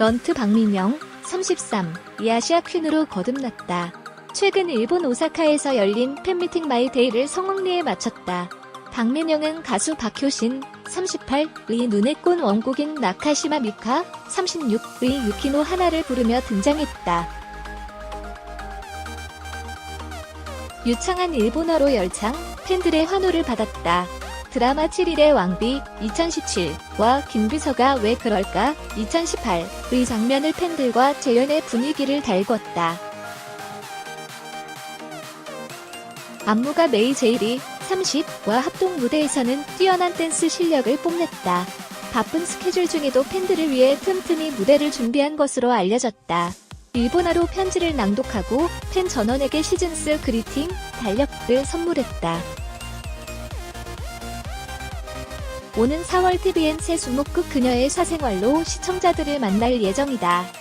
런트 박민영, 33, 이 아시아 퀸으로 거듭났다. 최근 일본 오사카에서 열린 팬미팅 마이데이를 성황리에 마쳤다. 박민영은 가수 박효신, 38의 눈에 꼰 원곡인 나카시마 미카, 36의 유키노 하나를 부르며 등장했다. 유창한 일본어로 열창, 팬들의 환호를 받았다. 드라마 7일의 왕비 2017와 김비서가 왜 그럴까 2018의 장면을 팬들과 재연의 분위기를 달궜다. 안무가 메이 제일이 30와 합동 무대에서는 뛰어난 댄스 실력을 뽐냈다. 바쁜 스케줄 중에도 팬들을 위해 틈틈이 무대를 준비한 것으로 알려졌다. 일본어로 편지를 낭독하고 팬 전원에게 시즌스 그리팅, 달력을 선물했다. 오는 4월 TVN 새 수목극 그녀의 사생활로 시청자들을 만날 예정이다.